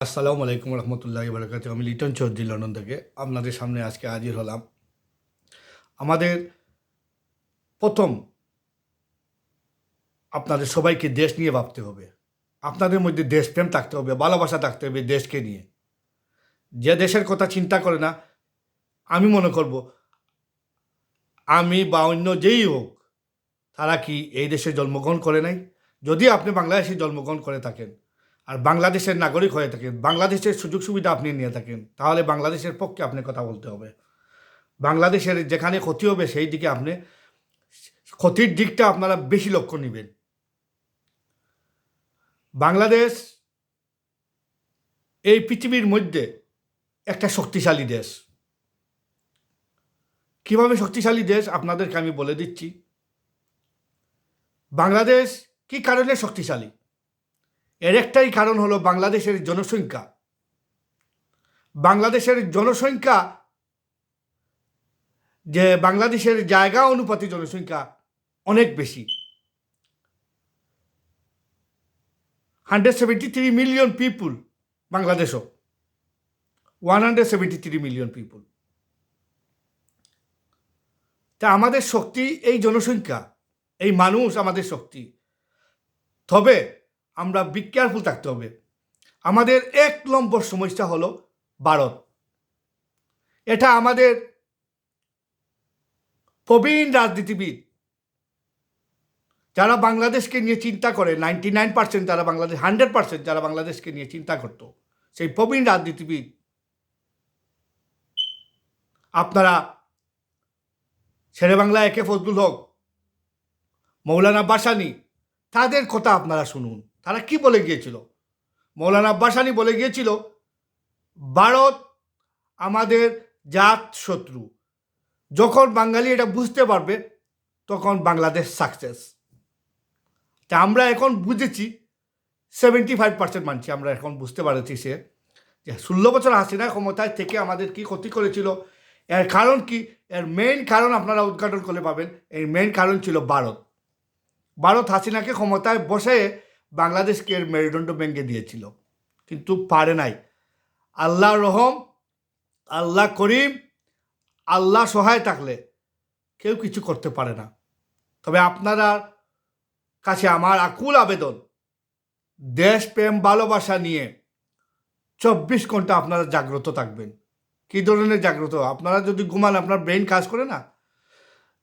আসসালামু আলাইকুম রহমতুল্লাহ বারকাত আমি লিটন চৌধুরী লন্ডন থেকে। আপনাদের সামনে আজকে হাজির হলাম আমাদের প্রথম আপনাদের সবাইকে দেশ নিয়ে ভাবতে হবে। আপনাদের মধ্যে দেশপ্রেম থাকতে হবে, ভালোবাসা থাকতে হবে দেশকে নিয়ে। যে দেশের কথা চিন্তা করে না, আমি মনে করব, আমি বা অন্য যেই হোক, তারা কি এই দেশে জন্মগ্রহণ করে নাই? যদি আপনি বাংলাদেশে জন্মগ্রহণ করে থাকেন আর বাংলাদেশের নাগরিক হয়ে থাকেন। বাংলাদেশের সুযোগ সুবিধা আপনি নিয়ে থাকেন। তাহলে বাংলাদেশের পক্ষে আপনি কথা বলতে হবে। বাংলাদেশের যেখানে ক্ষতি হবে, সেই দিকে আপনি ক্ষতির দিকটা আপনারা বেশি লক্ষ্য নেবেন। বাংলাদেশ এই পৃথিবীর মধ্যে একটা শক্তিশালী দেশ। কীভাবে শক্তিশালী দেশ? আপনাদেরকে আমি বলে দিচ্ছি। বাংলাদেশ কি কারণে শক্তিশালী? এর একটাই কারণ হলো বাংলাদেশের জনসংখ্যা। বাংলাদেশের জনসংখ্যা যে বাংলাদেশের জায়গা অনুপাতে জনসংখ্যা অনেক বেশি। Hundred seventy three million people বাংলাদেশও। One hundred seventy three million people তা আমাদের শক্তি এই জনসংখ্যা, এই মানুষ আমাদের শক্তি। তবে আমরা বি কেয়ারফুল থাকতে হবে। আমাদের এক নম্বর সমস্যা হলো ভারত। এটা আমাদের প্রবীণ রাজনীতিবিদ, যারা বাংলাদেশকে নিয়ে চিন্তা করে নাইনটি নাইন পার্সেন্ট যারা বাংলাদেশ হান্ড্রেড পার্সেন্ট যারা বাংলাদেশকে নিয়ে চিন্তা করতো, সেই প্রবীণ রাজনীতিবিদ, আপনারা শেরে বাংলা একে ফজলুল হক, মৌলানা বাসানি, তাদের কথা আপনারা শুনুন। তারা কি বলে গিয়েছিল? মৌলানা আব্বাসানি বলে গিয়েছিল, ভারত আমাদের জাত শত্রু। যখন বাঙালি এটা বুঝতে পারবে, তখন বাংলাদেশ সাকসেস তা আমরা এখন বুঝেছি সেভেন্টি ফাইভ পার্সেন্ট মানছি, আমরা এখন বুঝতে পারছি সে, যে ষোলো বছর হাসিনা ক্ষমতায় থেকে আমাদের কি ক্ষতি করেছিল। এর কারণ কি? এর মেইন কারণ আপনারা উদ্ঘাটন করে পাবেন, এর মেইন কারণ ছিল ভারত। ভারত হাসিনাকে ক্ষমতায় বসে বাংলাদেশকে এর মেরুদণ্ড ভেঙে দিয়েছিল, কিন্তু পারে নাই। আল্লাহ রহম, আল্লাহ করিম, আল্লাহ সহায় থাকলে কেউ কিছু করতে পারে না। তবে আপনারা কাছে আমার আকুল আবেদন দেশপ্রেম ভালোবাসা নিয়ে চব্বিশ ঘণ্টা আপনারা জাগ্রত থাকবেন। কী ধরনের জাগ্রত? আপনারা যদি ঘুমান, আপনার ব্রেন কাজ করে না?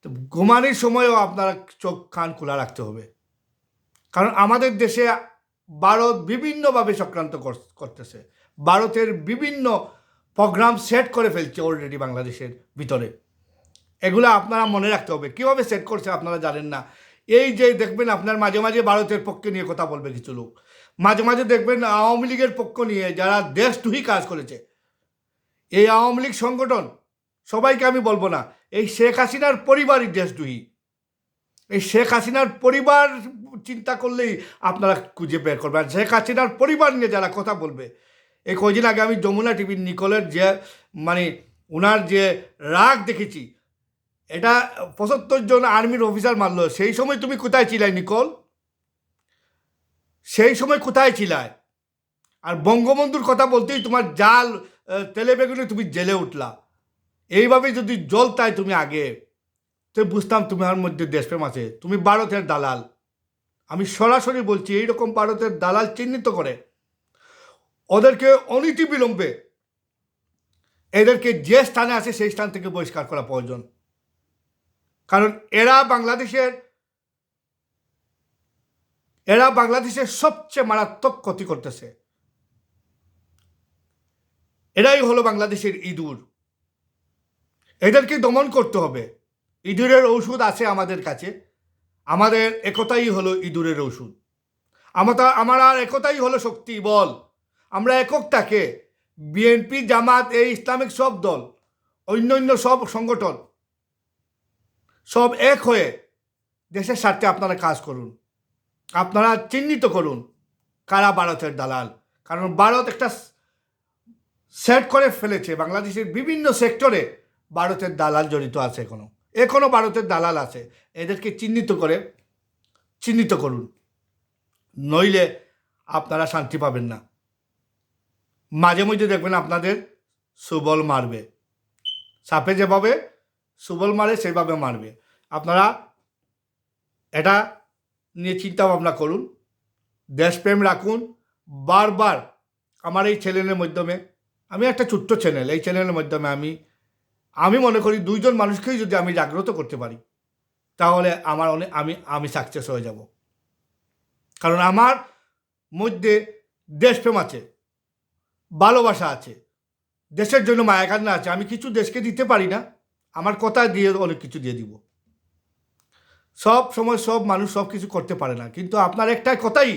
তো ঘুমানোর সময়ও আপনারা চোখ, কান খোলা রাখতে হবে। কারণ আমাদের দেশে ভারত বিভিন্নভাবে চক্রান্ত কর- করতেছে। ভারতের বিভিন্ন প্রোগ্রাম সেট করে ফেলছে অলরেডি বাংলাদেশের ভিতরে। এগুলো আপনারা মনে রাখতে হবে। কীভাবে সেট করছে আপনারা জানেন না। এই যে দেখবেন আপনার মাঝে মাঝে ভারতের পক্ষে নিয়ে কথা বলবে কিছু লোক। মাঝে মাঝে দেখবেন আওয়ামী লীগের পক্ষ নিয়ে যারা দেশ দেশদ্রোহী কাজ করেছে। এই আওয়ামী লীগ সংগঠন, সবাইকে আমি বলব না, এই শেখ হাসিনার পরিবারই দেশদ্রোহী। এই শেখ হাসিনার পরিবার চিন্তা করলেই আপনারা খুঁজে বের করবেন। আর শেখ হাসিনার পরিবার নিয়ে যারা কথা বলবে এই কদিন আগে আমি যমুনা টিভির নিকলের যে মানে ওনার যে রাগ দেখেছি, এটা পঁচাত্তর জন আর্মির অফিসার মারলো। সেই সময় তুমি কোথায় ছিলাই নিকল? সেই সময় কোথায় ছিলায় আর বঙ্গবন্ধুর কথা বলতেই তোমার জাল তেলে বেগুনে তুমি জেলে উঠলা। এইভাবে যদি জ্বলতায় তুমি আগে তো বুঝতাম তোমার মধ্যে দেশপ্রেম আছে। তুমি ভারতের দালাল। আমি সরাসরি বলছি, এইরকম ভারতের দালাল চিহ্নিত করে। ওদেরকে অনীতি বিলম্বে, এদেরকে যে স্থানে আছে সেই স্থান থেকে বহিষ্কার করা প্রয়োজন। কারণ এরা বাংলাদেশের এরা বাংলাদেশের সবচেয়ে মারাত্মক ক্ষতি করতেছে। এরাই হলো বাংলাদেশের ইঁদুর। এদেরকে দমন করতে হবে। ইঁদুরের ঔষধ আছে আমাদের কাছে। আমাদের একতাই হলো ইঁদুরের ঔষধ। আমাদের আমার আর একতাই হলো শক্তি, বল। আমরা এককটাকে বিএনপি, জামাত, এই ইসলামিক সব দল অন্য অন্য সব সংগঠন, সব এক হয়ে দেশের স্বার্থে আপনারা কাজ করুন। আপনারা চিহ্নিত করুন কারা ভারতের দালাল। কারণ ভারত একটা সেট করে ফেলেছে। বাংলাদেশের বিভিন্ন সেক্টরে ভারতের দালাল জড়িত আছে এখনও। এখনও ভারতের দালাল আছে। এদেরকে চিহ্নিত করে, চিহ্নিত করুন। নইলে আপনারা শান্তি পাবেন না। মাঝে মধ্যে দেখবেন আপনাদের সুবল মারবে। সাপে যেভাবে সুবল মারে, সেভাবে মারবে। আপনারা এটা নিয়ে চিন্তা ভাবনা করুন। দেশপ্রেম রাখুন। বারবার আমার এই চ্যানেলের মাধ্যমে, আমি একটা ছোট্ট চ্যানেল, এই চ্যানেলের মাধ্যমে আমি আমি মনে করি দুইজন মানুষকেই যদি আমি জাগ্রত করতে পারি, তাহলে আমার অনেক আমি আমি সাকসেস হয়ে যাব। কারণ আমার মধ্যে দেশপ্রেম আছে, ভালোবাসা আছে, দেশের জন্য মায়াকান্না আছে, আমি কিছু দেশকে দিতে পারি না, আমার কথা দিয়ে অনেক কিছু দিয়ে দিব। সব সময় সব মানুষ সব কিছু করতে পারে না, কিন্তু আপনার একটাই কথাই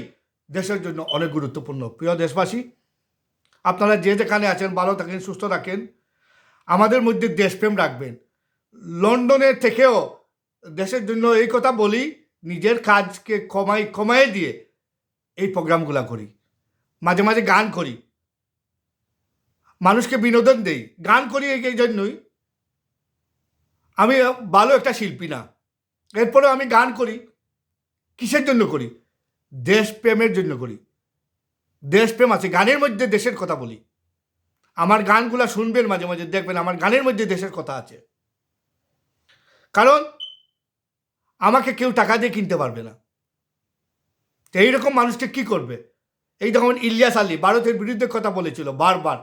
দেশের জন্য অনেক গুরুত্বপূর্ণ। প্রিয় দেশবাসী, আপনারা যে যেখানে আছেন, ভালো থাকেন, সুস্থ থাকেন আমাদের মধ্যে দেশপ্রেম রাখবেন। লন্ডনের থেকেও দেশের জন্য এই কথা বলি, নিজের কাজকে কমাই কমাই দিয়ে এই প্রোগ্রামগুলো করি। মাঝে মাঝে গান করি। মানুষকে বিনোদন দেই। গান করি এই জন্যই। আমি ভালো একটা শিল্পী না। এরপরে আমি গান করি। কিসের জন্য করি? দেশপ্রেমের জন্য করি। দেশপ্রেম আছে, গানের মধ্যে দেশের কথা বলি। আমার গানগুলো শুনবেন মাঝে মাঝে, দেখবেন আমার গানের মধ্যে দেশের কথা আছে। কারণ আমাকে কেউ টাকা দিয়ে কিনতে পারবে না। তো এইরকম মানুষকে কি করবে? এই দেখুন ইলিয়াস আলী, ভারতের বিরুদ্ধে কথা বলেছিল বারবার।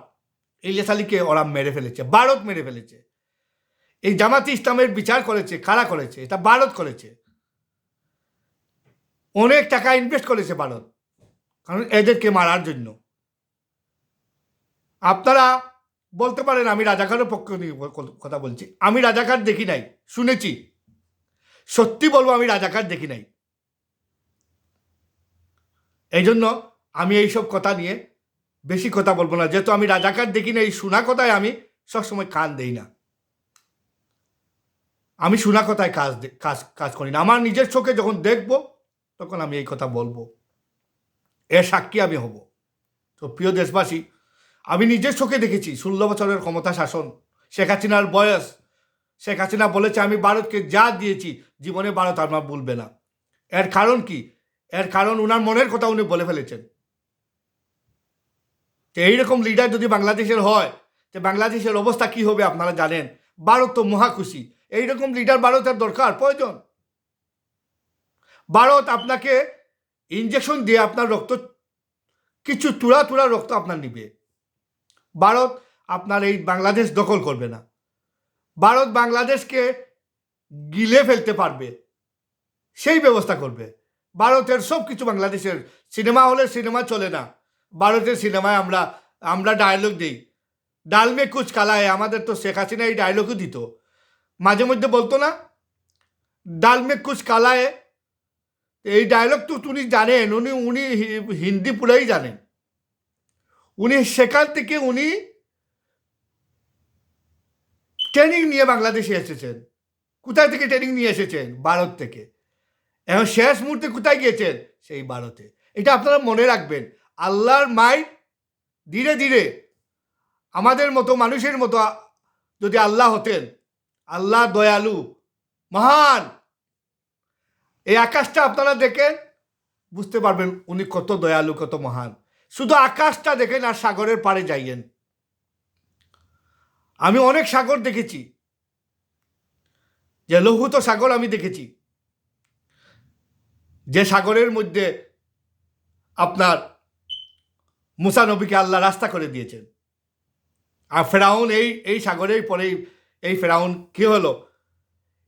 ইলিয়াস আলীকে ওরা মেরে ফেলেছে, ভারত মেরে ফেলেছে। এই জামাতি ইসলামের বিচার করেছে, কারা করেছে? এটা ভারত করেছে। অনেক টাকা ইনভেস্ট করেছে ভারত, কারণ এদেরকে মারার জন্য। আপনারা বলতে পারেন, আমি রাজাকারের পক্ষ কথা বলছি। আমি রাজাকার দেখি নাই, শুনেছি। সত্যি বলব, আমি রাজাকার দেখি নাই। এই জন্য আমি এইসব কথা নিয়ে বেশি কথা বলব না। যেহেতু আমি রাজাকার দেখি না এই শোনা কথায় আমি সবসময় কান দেই না। আমি শোনা কথায় কাজ কাজ কাজ করি না। আমার নিজের চোখে যখন দেখব, তখন আমি এই কথা বলব। এর সাক্ষী আমি হব। তো প্রিয় দেশবাসী আমি নিজের চোখে দেখেছি ষোলো বছরের ক্ষমতা শাসন শেখ হাসিনার বয়স। শেখ হাসিনা বলেছে, আমি ভারতকে যা দিয়েছি, জীবনে ভারত আমার বলবে না। এর কারণ কি? এর কারণ উনার মনের কথা উনি বলে ফেলেছেন। তো এইরকম লিডার যদি বাংলাদেশের হয়, তো বাংলাদেশের অবস্থা কি হবে আপনারা জানেন? ভারত তো মহা খুশি। এইরকম লিডার ভারতের দরকার, প্রয়োজন। ভারত আপনাকে ইঞ্জেকশন দিয়ে আপনার রক্ত, কিছু তুড়া তুড়া রক্ত আপনার নিবে। ভারত আপনার এই বাংলাদেশ দখল করবে না। ভারত বাংলাদেশকে গিলে ফেলতে পারবে, সেই ব্যবস্থা করবে। ভারতের সব কিছু বাংলাদেশের সিনেমা হলে সিনেমা চলে না। ভারতের সিনেমায় আমরা আমরা ডায়লগ দিই ডালমে কুচ কালায়, আমাদের তো শেখ হাসিনা এই ডায়লগও দিত। মাঝে মধ্যে বলতো না, ডালমে কুচ কালায়, এই ডায়লগ তো উনি জানেন, উনি উনি হিন্দি পুরাই জানেন। উনি সেখান থেকে উনি ট্রেনিং নিয়ে বাংলাদেশে এসেছেন। কোথায় থেকে ট্রেনিং নিয়ে এসেছেন? ভারত থেকে। এখন শেষ মুহূর্তে কোথায় গিয়েছেন? সেই ভারতে। এটা আপনারা মনে রাখবেন। আল্লাহর মাই ধীরে ধীরে আমাদের মতো, মানুষের মতো যদি আল্লাহ হতেন, আল্লাহ দয়ালু, মহান, এই আকাশটা আপনারা দেখেন, বুঝতে পারবেন উনি কত দয়ালু, কত মহান। শুধু আকাশটা দেখেন আর সাগরের পাড়ে যাইয়েন। আমি অনেক সাগর দেখেছি। যে লৌহুত সাগর আমি দেখেছি। যে সাগরের মধ্যে আপনার মুসা নবীকে আল্লাহ রাস্তা করে দিয়েছেন। আর ফেরাউন এই এই সাগরের পরেই এই ফেরাউন কি হলো?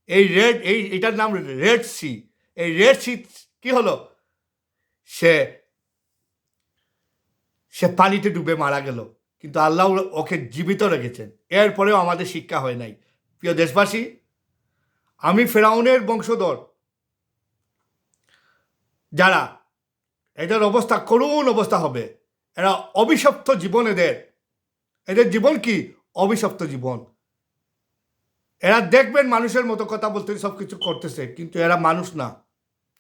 এই রেড, এই, এটার নাম রেড সি। এই রেড সি কি হলো? সে সে পানিতে ডুবে মারা গেল। কিন্তু আল্লাহ ওকে জীবিত রেখেছেন। এরপরেও আমাদের শিক্ষা হয় নাই। প্রিয় দেশবাসী, আমি ফেরাউনের বংশধর। যারা এদের অবস্থা করুণ অবস্থা হবে, এরা অভিশপ্ত জীবন এদের। এদের জীবন কি? অভিশপ্ত জীবন। এরা দেখবেন মানুষের মতো কথা বলতে সব কিছু করতেছে, কিন্তু এরা মানুষ না।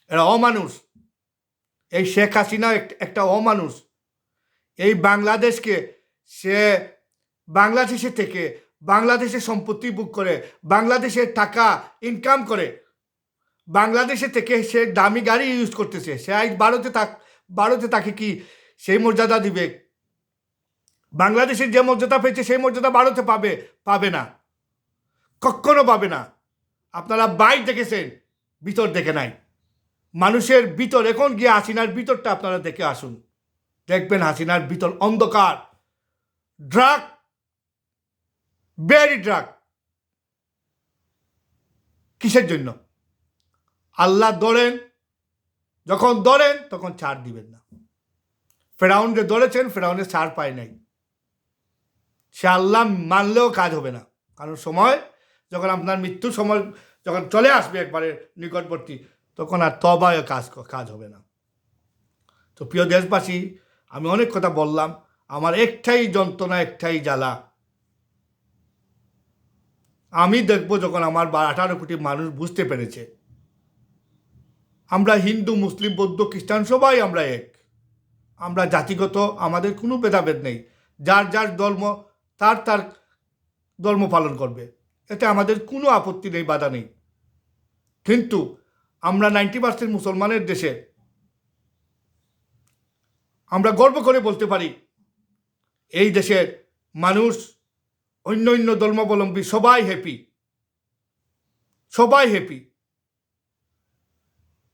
এরা অমানুষ। এই শেখ হাসিনা এক- একটা অমানুষ। এই বাংলাদেশকে সে বাংলাদেশে থেকে বাংলাদেশের সম্পত্তি বুক করে, বাংলাদেশের টাকা ইনকাম করে বাংলাদেশে থেকে সে দামি গাড়ি ইউজ করতেছে। সে আজ ভারতে থাক, ভারতে তাকে কি সেই মর্যাদা দিবে? বাংলাদেশের যে মর্যাদা পেয়েছে, সেই মর্যাদা ভারতে পাবে পাবে না। কখনো পাবে না। আপনারা বাইর দেখেছেন, ভিতর দেখে নাই। মানুষের ভিতর, এখন গিয়ে আসিনার ভিতরটা আপনারা দেখে আসুন। দেখবেন হাসিনার বিতল অন্ধকার। ড্রাগ ভেরি ড্রাগ কিসের জন্য? আল্লাহ ধরেন, যখন ধরেন, তখন ছাড় দিবেন না। ফেরাউন যে ধরেছেন, ফেরাউনে ছাড় পায় নাই। সে আল্লাহ মানলেও কাজ হবে না। কারণ সময়, যখন আপনার মৃত্যুর সময় যখন চলে আসবে একবারে নিকটবর্তী, তখন আর তবায় কাজ কাজ হবে না। তো প্রিয় দেশবাসী আমি অনেক কথা বললাম, আমার একটাই যন্ত্রণা, একটাই জ্বালা। আমি দেখব যখন আমার আঠারো কোটি মানুষ বুঝতে পেরেছে। আমরা হিন্দু, মুসলিম, বৌদ্ধ, খ্রিস্টান, সবাই আমরা এক। আমরা জাতিগত, আমাদের কোনো ভেদাভেদ নেই। যার যার ধর্ম, তার তার ধর্ম পালন করবে। এতে আমাদের কোনো আপত্তি নেই, বাধা নেই। কিন্তু আমরা নাইনটি পার্সেন্ট মুসলমানের দেশে আমরা গর্ব করে বলতে পারি, এই দেশের মানুষ, অন্য অন্য ধর্মাবলম্বী সবাই হ্যাপি সবাই হ্যাপি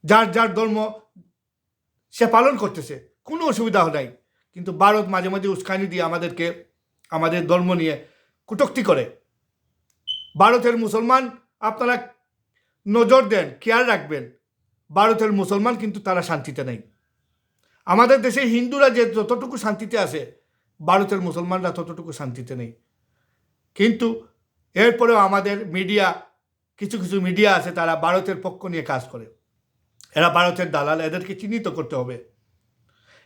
যার যার ধর্ম সে পালন করতেছে, কোনো অসুবিধা নাই। কিন্তু ভারত মাঝে মাঝে উস্কানি দিয়ে আমাদেরকে, আমাদের ধর্ম নিয়ে কটূক্তি করে। ভারতের মুসলমান, আপনারা নজর দেন কেয়ার রাখবেন, ভারতের মুসলমান কিন্তু তারা শান্তিতে নেই। আমাদের দেশে হিন্দুরা যে যতটুকু শান্তিতে আছে, ভারতের মুসলমানরা ততটুকু শান্তিতে নেই। কিন্তু এরপরেও আমাদের মিডিয়া, কিছু কিছু মিডিয়া আছে তারা ভারতের পক্ষ নিয়ে কাজ করে। এরা ভারতের দালাল, এদেরকে চিহ্নিত করতে হবে।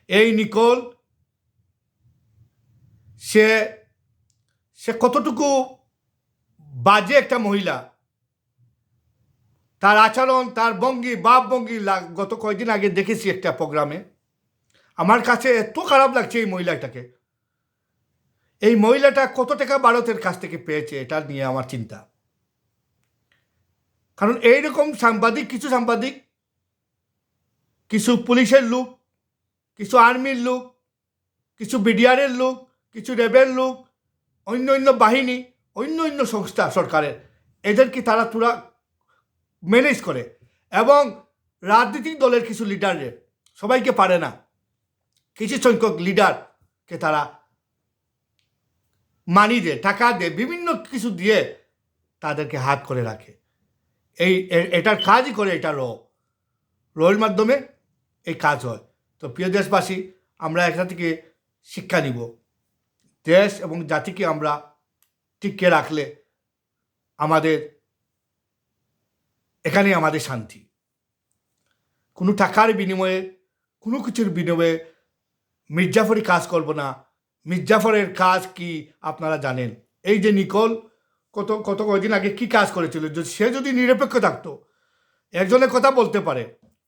এই নিকোল, সে সে কতটুকু বাজে একটা মহিলা। তার আচরণ, তার ভঙ্গি, বাপ ভঙ্গি গত কয়েকদিন আগে দেখেছি একটা প্রোগ্রামে। আমার কাছে এত খারাপ লাগছে এই মহিলাটাকে। এই মহিলাটা কত টাকা ভারতের কাছ থেকে পেয়েছে এটা নিয়ে আমার চিন্তা। কারণ এইরকম সাংবাদিক, কিছু সাংবাদিক, কিছু পুলিশের লোক, কিছু আর্মির লোক, কিছু বিডিআরের লোক, কিছু র্যাবের লোক, অন্য অন্য বাহিনী, অন্য অন্য সংস্থা সরকারের এদেরকে তারা তুরা ম্যানেজ করে? এবং রাজনৈতিক দলের কিছু লিডারের সবাইকে পারে না। কিছু সংখ্যক লিডারকে তারা মানি দেয়, টাকা দেয়, বিভিন্ন কিছু দিয়ে তাদেরকে হাত করে রাখে। এই এটার কাজই করে এটা র। রয়ের মাধ্যমে এই কাজ হয়। তো প্রিয় দেশবাসী, আমরা একটা থেকে শিক্ষা নিব। দেশ এবং জাতিকে আমরা টিকিয়ে রাখলে আমাদের এখানে আমাদের শান্তি। কোনো টাকার বিনিময়ে, কোনো কিছুর বিনিময়ে মির্জাফরি কাজ করব না। মির্জাফরের কাজ কি আপনারা জানেন? এই যে নিকল, কত কত কয়েকদিন আগে কি কাজ করেছিল? সে যদি নিরপেক্ষ থাকতো একজনের কথা বলতে পারে,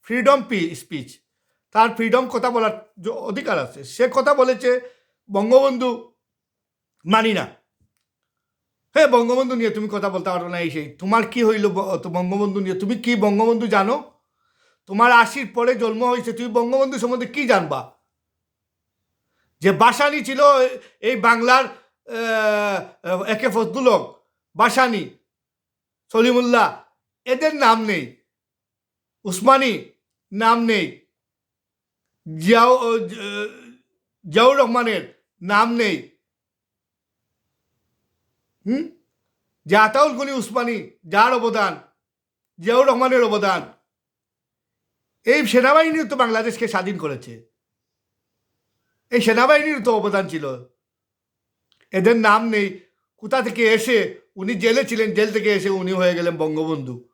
ফ্রিডম পি, স্পিচ। তার ফ্রিডম কথা বলার অধিকার আছে, সে কথা বলেছে, বঙ্গবন্ধু মানি না। হ্যাঁ বঙ্গবন্ধু নিয়ে তুমি কথা বলতে পারো না এই সেই। তোমার কি হইল বঙ্গবন্ধু নিয়ে? তুমি কি বঙ্গবন্ধু জানো? তোমার আশির পরে জন্ম হয়েছে, তুমি বঙ্গবন্ধু সম্বন্ধে কি জানবা? যে বাসানি ছিল এই বাংলার একে ফজলুলক বাসানি, সলিমুল্লাহ, এদের নাম নেই। উসমানী, নাম নেই। জিয়াউ জিয়াউর রহমানের নাম নেই। হুম? যে আতাউল গনি উসমানী, যার অবদান, জিয়াউর রহমানের অবদান। এই সেনাবাহিনী তো বাংলাদেশকে স্বাধীন করেছে। এই সেনাবাহিনীর তো অবদান ছিল। এদের নাম নেই। কোথা থেকে এসে উনি জেলে ছিলেন, জেল থেকে এসে উনি হয়ে গেলেন বঙ্গবন্ধু।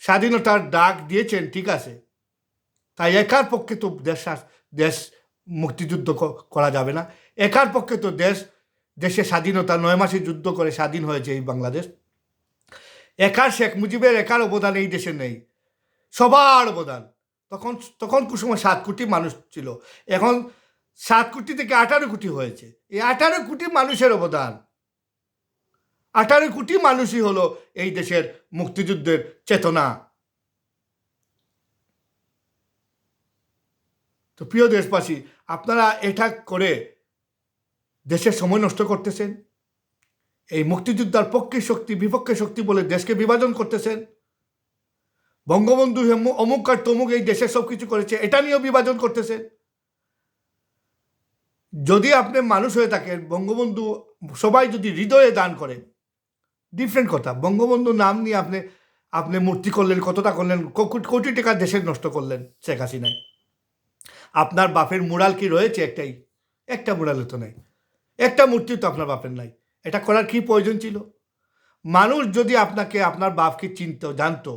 স্বাধীনতার ডাক দিয়েছেন, ঠিক আছে। তাই একার পক্ষে তো দেশ দেশ মুক্তিযুদ্ধ করা যাবে না। একার পক্ষে তো দেশ, দেশে স্বাধীনতা নয় মাসে যুদ্ধ করে স্বাধীন হয়েছে এই বাংলাদেশ। একার শেখ মুজিবের একার অবদান এই দেশে নেই। সবার অবদান। তখন তখন কুসময় সাত কোটি মানুষ ছিল। এখন সাত কোটি থেকে আঠারো কোটি হয়েছে। এই আঠারো কোটি মানুষের অবদান। আঠারো কোটি মানুষই হলো এই দেশের মুক্তিযুদ্ধের চেতনা। তো প্রিয় দেশবাসী, আপনারা এটা করে দেশের সময় নষ্ট করতেছেন। এই মুক্তিযোদ্ধার পক্ষে শক্তি, বিপক্ষে শক্তি বলে দেশকে বিভাজন করতেছেন। বঙ্গবন্ধু অমুক আর তমুক এই দেশে সব কিছু করেছে, এটা নিয়েও বিভাজন করতেছেন যদি আপনি মানুষ হয়ে থাকেন, বঙ্গবন্ধু সবাই যদি হৃদয়ে দান করে ডিফারেন্ট কথা। বঙ্গবন্ধু নাম নিয়ে আপনি আপনি মূর্তি করলেন, কতটা করলেন কোটি টাকা দেশের নষ্ট করলেন শেখ হাসিনায় আপনার বাপের মুরাল কি রয়েছে একটাই? একটা মুরালে তো নেই। একটা মূর্তি তো আপনার বাপের নাই। এটা করার কি প্রয়োজন ছিল? মানুষ যদি আপনাকে, আপনার বাপকে চিনত, জানতো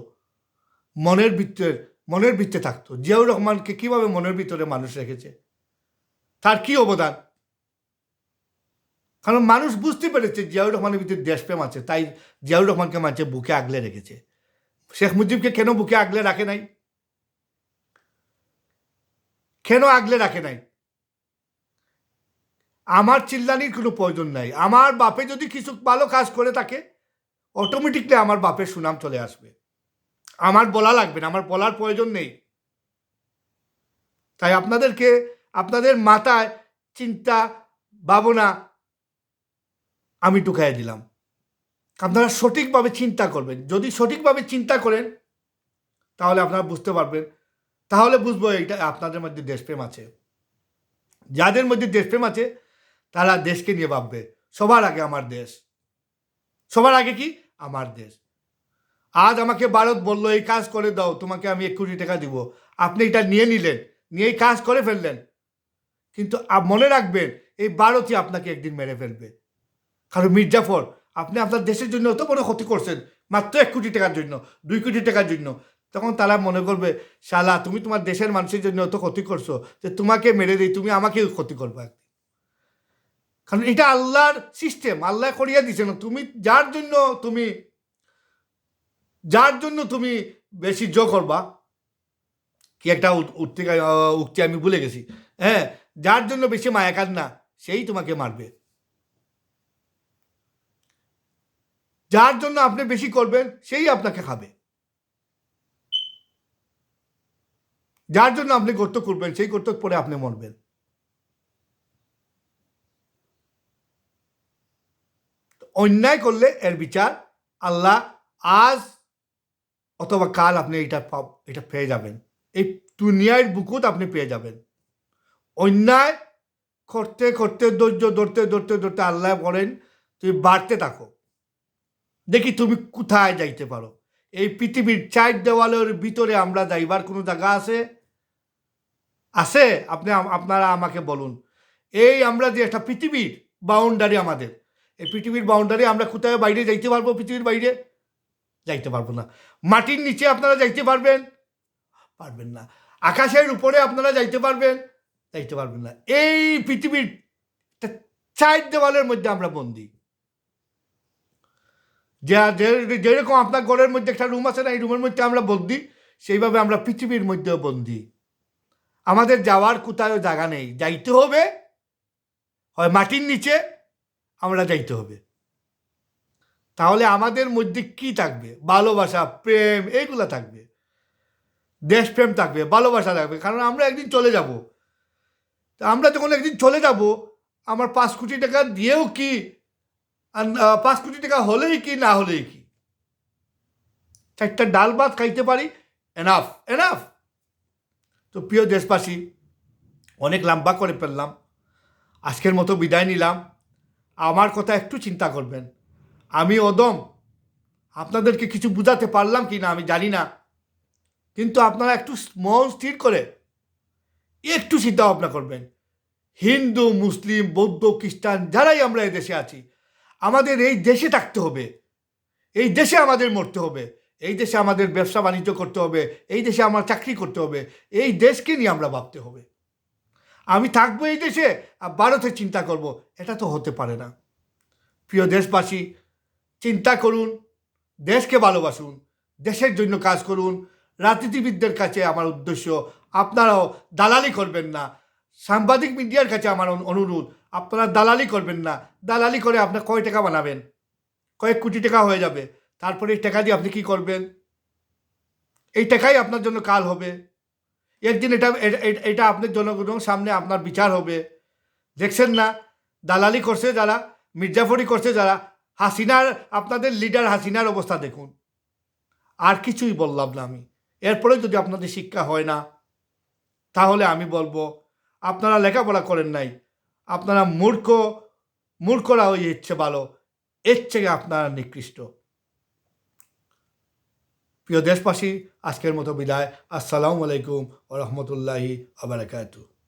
মনের ভিতরে মনের ভিতরে থাকতো। জিয়াউর রহমানকে কীভাবে মনের ভিতরে মানুষ রেখেছে? তার কি অবদান? কারণ মানুষ বুঝতে পেরেছে জিয়াউর রহমানের ভিতরে দেশপ্রেম আছে, তাই জিয়াউর রহমানকে মানুষের বুকে আগলে রেখেছে। শেখ মুজিবকে কেন বুকে আগলে রাখে নাই? কেন আগলে রাখে নাই? আমার চিল্লানির কোনো প্রয়োজন নাই। আমার বাপে যদি কিছু ভালো কাজ করে থাকে অটোমেটিকলি আমার বাপের সুনাম চলে আসবে। আমার বলা লাগবে না, আমার বলার প্রয়োজন নেই। তাই আপনাদেরকে, আপনাদের মাথায় চিন্তা, ভাবনা আমি ঢুকাই দিলাম। আপনারা সঠিকভাবে চিন্তা করবেন। যদি সঠিকভাবে চিন্তা করেন, তাহলে আপনারা বুঝতে পারবেন। তাহলে বুঝব এইটা আপনাদের মধ্যে দেশপ্রেম আছে। যাদের মধ্যে দেশপ্রেম আছে, তারা দেশকে নিয়ে ভাববে, সবার আগে আমার দেশ। সবার আগে কি? আমার দেশ। আজ আমাকে ভারত বলল, এই কাজ করে দাও, তোমাকে আমি এক কোটি টাকা দিব। আপনি এটা নিয়ে নিলেন, নিয়ে এই কাজ করে ফেললেন। কিন্তু মনে রাখবেন, এই ভারতই আপনাকে একদিন মেরে ফেলবে। কারণ মির্জাফর, আপনি আপনার দেশের জন্য অত বড় ক্ষতি করছেন, মাত্র এক কোটি টাকার জন্য, দুই কোটি টাকার জন্য। তখন তারা মনে করবে, শালা, তুমি তোমার দেশের মানুষের জন্য অত ক্ষতি করছ যে তোমাকে মেরে দিই, তুমি আমাকে ক্ষতি করবে। কারণ এটা আল্লাহর সিস্টেম আল্লাহ করিয়া না তুমি যার জন্য তুমি যার জন্য তুমি বেশি জো করবা? কি একটা উক্তি উক্তি আমি ভুলে গেছি। হ্যাঁ যার জন্য বেশি মায়া কান্না সেই তোমাকে মারবে। যার জন্য আপনি বেশি করবেন, সেই আপনাকে খাবে। যার জন্য আপনি গর্ত করবেন সেই গর্ত পরে আপনি মরবেন। অন্যায় করলে এর বিচার আল্লাহ আজ অথবা কাল আপনি এটা এটা পেয়ে যাবেন। এই দুনিয়ার বুকুত আপনি পেয়ে যাবেন। অন্যায় করতে করতে, ধৈর্য ধরতে ধরতে ধরতে আল্লাহ বলেন, তুমি বাড়তে থাকো। দেখি তুমি কোথায় যাইতে পারো। এই পৃথিবীর চার দেওয়ালের ভিতরে আমরা যাইবার কোনো জায়গা আছে? আছে? আপনি আপনারা আমাকে বলুন। এই আমরা যে একটা পৃথিবীর বাউন্ডারি আমাদের। এই পৃথিবীর বাউন্ডারি আমরা কোথায় বাইরে যাইতে পারব? পৃথিবীর বাইরে? যাইতে পারব না। মাটির নিচে আপনারা যাইতে পারবেন। পারবেন না। আকাশের উপরে আপনারা যাইতে পারবেন। যাইতে পারবেন না। এই পৃথিবীর চার দেওয়ালের মধ্যে আমরা বন্দি। যা, যেরকম আপনার ঘরের মধ্যে একটা রুম আছে না, এই রুমের মধ্যে আমরা বন্দি। সেইভাবে আমরা পৃথিবীর মধ্যেও বন্দি। আমাদের যাওয়ার কোথাও জায়গা নেই। যাইতে হবে। হয় মাটির নিচে আমরা যাইতে হবে। তাহলে আমাদের মধ্যে কি থাকবে? ভালোবাসা, প্রেম এইগুলো থাকবে। দেশপ্রেম থাকবে, ভালোবাসা থাকবে। কারণ আমরা একদিন চলে যাব। তা আমরা যখন একদিন চলে যাব, আমার পাঁচ কোটি টাকা দিয়েও কি? আর পাঁচ কোটি টাকা হলেই কি, না হলেই কি? চারটা ডাল ভাত খাইতে পারি? এনাফ এনাফ তো প্রিয় দেশবাসী, অনেক লম্বা করে ফেললাম। আজকের মতো বিদায় নিলাম। আমার কথা একটু চিন্তা করবেন। আমি অদম। আপনাদেরকে কিছু বুঝাতে পারলাম কি না আমি জানি না। কিন্তু আপনারা একটু মন স্থির করে একটু চিন্তা ভাবনা করবেন। হিন্দু, মুসলিম, বৌদ্ধ, খ্রিস্টান যারাই আমরা এই দেশে আছি, আমাদের এই দেশে থাকতে হবে। এই দেশে আমাদের মরতে হবে। এই দেশে আমাদের ব্যবসা বাণিজ্য করতে হবে। এই দেশে আমার চাকরি করতে হবে। এই দেশকে নিয়ে আমরা ভাবতে হবে। আমি থাকব এই দেশে আর ভারতে চিন্তা করব। এটা তো হতে পারে না। প্রিয় দেশবাসী চিন্তা করুন, দেশকে ভালোবাসুন, দেশের জন্য কাজ করুন। রাজনীতিবিদদের কাছে আমার উদ্দেশ্য, আপনারাও দালালি করবেন না। সাংবাদিক মিডিয়ার কাছে আমার অনুরোধ, আপনারা দালালি করবেন না। দালালি করে আপনার কয় টাকা বানাবেন? কয়েক কোটি টাকা হয়ে যাবে। তারপরে এই টাকা দিয়ে আপনি কি করবেন? এই টাকাই আপনার জন্য কাল হবে। একদিন এটা এটা আপনার জনগণের সামনে আপনার বিচার হবে। দেখছেন না? দালালি করছে যারা, মির্জাফরি করছে যারা হাসিনার, আপনাদের লিডার হাসিনার অবস্থা দেখুন। আর কিছুই বললাম না আমি। এরপরে যদি আপনাদের শিক্ষা হয় না, তাহলে আমি বলব, আপনারা লেখাপড়া করেন নাই। আপনারা মূর্খ, মূর্খরা হয়ে ইচ্ছে ভালো। এর থেকে আপনারা নিকৃষ্ট। প্রিয় দেশবাসী, আজকের মতো বিদায়। আসসালামু আলাইকুম ও রহমতুল্লাহি আবরাকাতু